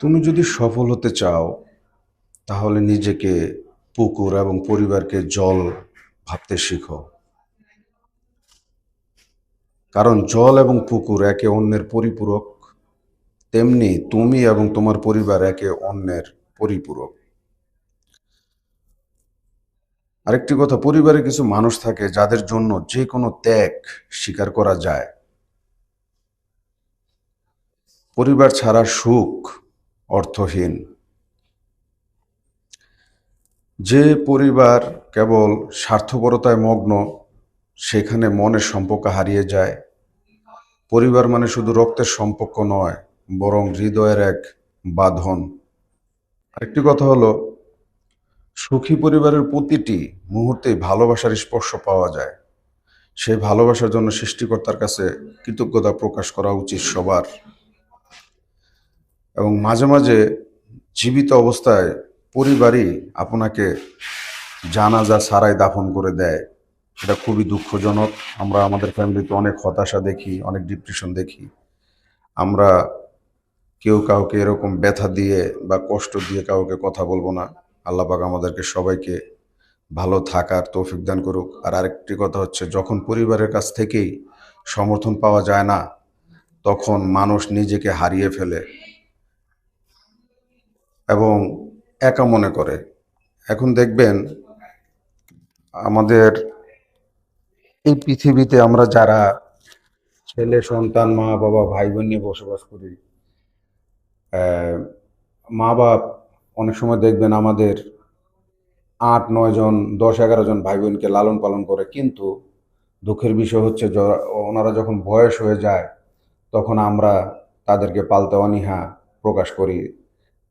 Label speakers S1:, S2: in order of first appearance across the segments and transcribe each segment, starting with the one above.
S1: তুমি যদি সফল হতে চাও, তাহলে নিজেকে, পুকুর এবং পরিবারকে জল ভাবতে শিখো। কারণ জল এবং পুকুর একে অন্যের পরিপূরক, তেমনি তুমি এবং তোমার পরিবার একে অন্যের পরিপূরক। আরেকটি কথা, পরিবারে কিছু মানুষ থাকে যাদের জন্য যে কোনো ত্যাগ স্বীকার করা যায়। পরিবার ছাড়া সুখ অর্থহীন। যে পরিবার কেবল স্বার্থপরতায় মগ্ন, সেখানে মনের সম্পর্ক হারিয়ে যায়। পরিবার মানে শুধু রক্তের সম্পর্ক নয়, বরং হৃদয়ের এক বাঁধন। আরেকটি কথা হলো, সুখী পরিবারের প্রতিটি মুহূর্তেই ভালোবাসার স্পর্শ পাওয়া যায়। সেই ভালোবাসার জন্য সৃষ্টিকর্তার কাছে কৃতজ্ঞতা প্রকাশ করা উচিত সবার। এবং মাঝে মাঝে জীবিত অবস্থায় পরিবারই আপনাকে জানাজা সারাই দাফন করে দেয়। এটা খুবই দুঃখজনক। আমরা আমাদের ফ্যামিলিতে অনেক হতাশা দেখি, অনেক ডিপ্রেশন দেখি। আমরা কেউ কাউকে এরকম ব্যথা দিয়ে বা কষ্ট দিয়ে কাউকে কথা বলব না। আল্লাহ পাক আমাদেরকে সবাইকে ভালো থাকার তৌফিক দান করুক। আর আরেকটি কথা হচ্ছে, যখন পরিবারের কাছ থেকেই সমর্থন পাওয়া যায় না, তখন মানুষ নিজেকে হারিয়ে ফেলে। এবং একা মনে করে। এখন দেখবেন আমাদের এই পৃথিবীতে আমরা যারা ছেলে, সন্তান, মা, বাবা ভাই বোন নিয়ে বসবাস করি মা বাপ অনেক সময় দেখবেন আমাদের আট, নয় জন, দশ, এগারো জন ভাই বোনকে লালন পালন করে। কিন্তু দুঃখের বিষয় হচ্ছে ওনারা যখন বয়স হয়ে যায়, তখন আমরা তাদেরকে পালতে অনীহা প্রকাশ করি।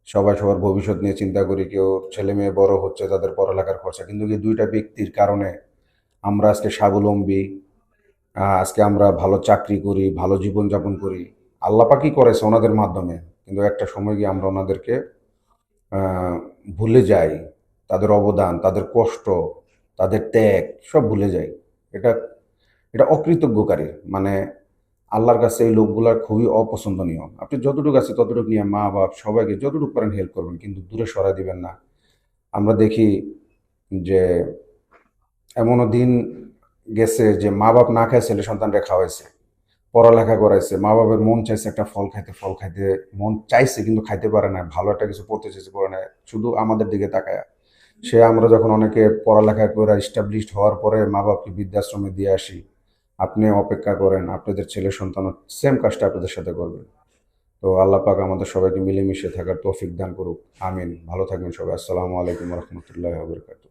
S1: সবাই সবার ভবিষ্যৎ নিয়ে চিন্তা করি, কেউ ছেলে মেয়ে বড় হচ্ছে, তাদের পড়ালেখার খরচা। কিন্তু এই দুইটা ব্যক্তির কারণে আমরা আজকে স্বাবলম্বী আজকে আমরা ভালো চাকরি করি, ভালো জীবনযাপন করি আল্লাপাকি করেছে ওনাদের মাধ্যমে। কিন্তু একটা সময় গিয়ে আমরা ওনাদেরকে ভুলে যাই। তাদের অবদান, তাদের কষ্ট, তাদের ত্যাগ, সব ভুলে যাই। এটা এটা অকৃতজ্ঞকারী। মানে আল্লাহর কাছে এই লোকগুলা খুবই অপছন্দনীয়। আপনি যতটুকু আছে ততটুকু নিয়ে মা বাপ সবাইকে যতটুকু পারেন হেল্প করবেন, কিন্তু দূরে সরাই দিবেন না। আমরা দেখি যে এমনও দিন গেছে যে মা বাপ না খায় ছেলে সন্তানরা খাওয়াইছে, পড়ালেখা করাইছে, মা বাবার মন চাইছে একটা ফল খাইতে ফল খাইতে মন চাইছে কিন্তু খাইতে পারে না, ভালো একটা কিছু পড়তে চাইছে, পড়ে না, শুধু আমাদের দিকে তাকায়। সে আমরা যখন অনেকে পড়ালেখা করে এস্টাবলিশড হওয়ার পরে মা বাপকে বৃদ্ধাশ্রমে দিয়ে আসি আপনি অপেক্ষা করেন, আপনাদের ছেলে সন্তান সেম কাজটা আপনাদের সাথে করবেন তো আল্লাহ পাক আমাদের সবাইকে মিলেমিশে থাকার তৌফিক দান করুক। আমিন। ভালো থাকবেন সবাই। আসসালামু আলাইকুম রহমতুল্লাহ বরকাত